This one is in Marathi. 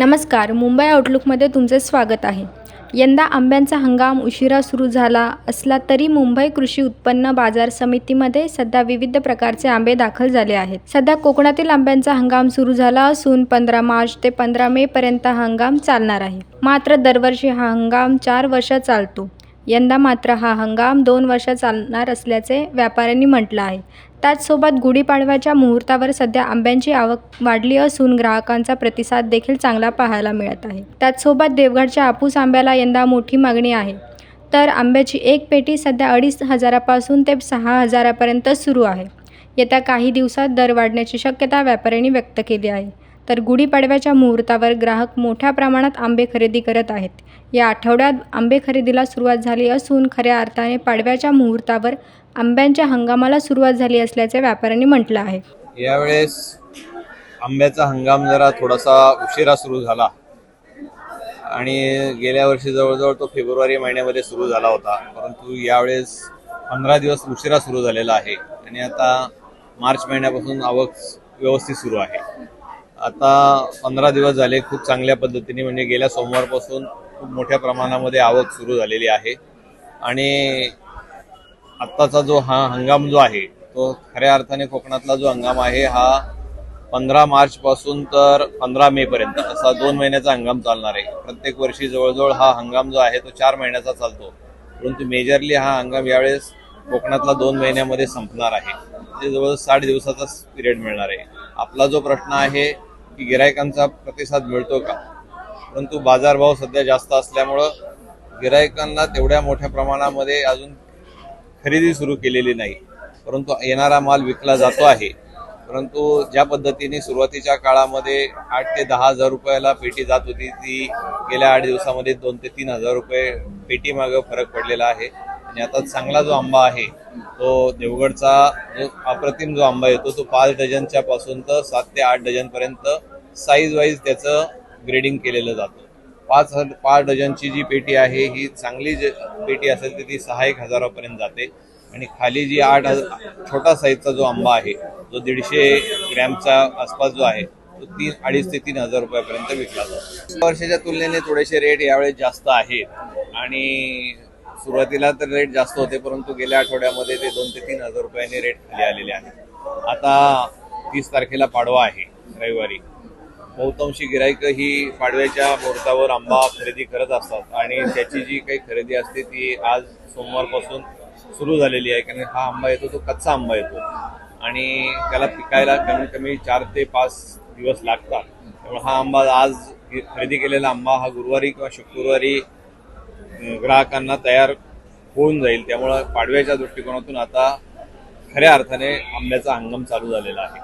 नमस्कार मुंबई आउटलुकमध्ये तुमचे स्वागत आहे. यंदा आंब्यांचा हंगाम उशिरा सुरू झाला असला तरी मुंबई कृषी उत्पन्न बाजार समितीमध्ये सध्या विविध प्रकारचे आंबे दाखल झाले आहेत. सध्या कोकणातील आंब्यांचा हंगाम सुरू झाला असून पंधरा मार्च ते पंधरा मेपर्यंत हा हंगाम चालणार आहे. मात्र दरवर्षी हा हंगाम चार वर्ष चालतो. यंदा मात्र हा हंगाम दोन वर्ष चालणार असल्याचे व्यापाऱ्यांनी म्हटलं आहे. त्याचसोबत गुढीपाडव्याच्या मुहूर्तावर सध्या आंब्यांची आवक वाढली असून ग्राहकांचा प्रतिसाद देखील चांगला पाहायला मिळत आहे. त्याचसोबत देवगडच्या आपूस आंब्याला यंदा मोठी मागणी आहे. तर आंब्याची एक पेटी सध्या अडीच हजारापासून ते सहा हजारापर्यंत सुरू आहे. येत्या काही दिवसात दर वाढण्याची शक्यता व्यापाऱ्यांनी व्यक्त केली आहे. तर गुढीपाडव्याच्या मुहूर्तावर ग्राहक मोठ्या प्रमाणात आंबे खरेदी करत आहेत. या आठवड्यात आंबे खरेदीला सुरुवात झाली असून खऱ्या अर्थाने पाडव्याच्या मुहूर्तावर आंब्यांच्या हंगामाला सुरुवात झाली असल्याचे व्यापाऱ्यांनी म्हटलं आहे. यावेळेस आंब्याचा हंगाम जरा थोडासा उशिरा सुरू झाला आणि गेल्या वर्षी जवळजवळ तो फेब्रुवारी महिन्यामध्ये सुरू झाला होता. परंतु यावेळेस पंधरा दिवस उशिरा सुरू झालेला आहे आणि आता मार्च महिन्यापासून आवक व्यवस्थित सुरू आहे. आता पंधरा दिवस झाले खूप चांगल्या पद्धतीने म्हणजे गेल्या सोमवारपासून खूप मोठ्या प्रमाणामध्ये आवक सुरू झालेली आहे. आणि आत्ताचा जो हा हंगाम जो आहे तो खऱ्या अर्थाने कोकणातला जो हंगाम आहे हा पंधरा मार्च पासून तर पंधरा मे पर्यंत असा दोन महिन्याचा हंगाम चालणार आहे. प्रत्येक वर्षी जवळजवळ हा हंगाम जो आहे तो चार महिन्याचा चालतो. परंतु मेजरली हा हंगाम यावेळेस कोकणातला दोन महिन्यामध्ये संपणार आहे. ते जवळजवळ साठ दिवसाचा पिरियड मिळणार आहे. आपला जो प्रश्न आहे की गिरायकांचा प्रतिसाद मिळतो का? परंतु बाजारभाव सध्या जास्त असल्यामुळं गिरायकांना तेवढ्या मोठ्या प्रमाणामध्ये अजून खरेदी सुरू केलेली नाही. परंतु येणारा माल विकला जातो आहे. परंतु ज्या पद्धतीने सुरुवातीच्या काळामध्ये आठ ते दहा हजार रुपयाला पेटी जात होती ती गेल्या आठ दिवसामध्ये दोन ते तीन हजार रुपये पेटीमागं फरक पडलेला आहे. आणि आता चांगला जो आंबा आहे तो देवगडचा जो अप्रतिम जो आंबा येतो तो पाच डझनच्या पासून तर सात ते आठ डझन पर्यंत साईज वाईज त्याचं ग्रेडिंग केलेलं जातं. पाच हजार पाच डझनची जी पेटी आहे ही चांगली जे पेटी असेल तर ती सहा एक हजारापर्यंत जाते. आणि खाली जी आठ हजार छोटा साईजचा जो आंबा आहे जो दीडशे ग्रॅमचा आसपास जो आहे तो तीन अडीच ते तीन हजार रुपयापर्यंत विकला जातो. वर्षाच्या तुलनेने थोडेसे रेट यावेळेस जास्त आहेत. आणि सुरुवातीला तर रेट जास्त होते परंतु गेल्या आठवड्यामध्ये ते दोन ते तीन हजार रुपयांनी रेट खाली आलेले आहेत. आता तीस तारखेला पाडवा आहे रविवारी. बहुतांशी गिराईक ही पाडव्याच्या मुहूर्तावर आंबा खरेदी करत असतात आणि त्याची जी काही खरेदी असते ती आज सोमवारपासून सुरू झालेली आहे कारण हा आंबा येतो तो कच्चा आंबा येतो. आणि त्याला पिकायला कमीत कमी चार ते पाच दिवस लागतात. त्यामुळे हा आंबा आज खरेदी केलेला आंबा हा गुरुवारी किंवा शुक्रवारी ग्राहकांना तयार होऊन जाईल. त्यामुळं पाडव्याच्या दृष्टिकोनातून आता खऱ्या अर्थाने आंब्याचा हंगाम चालू झालेला आहे.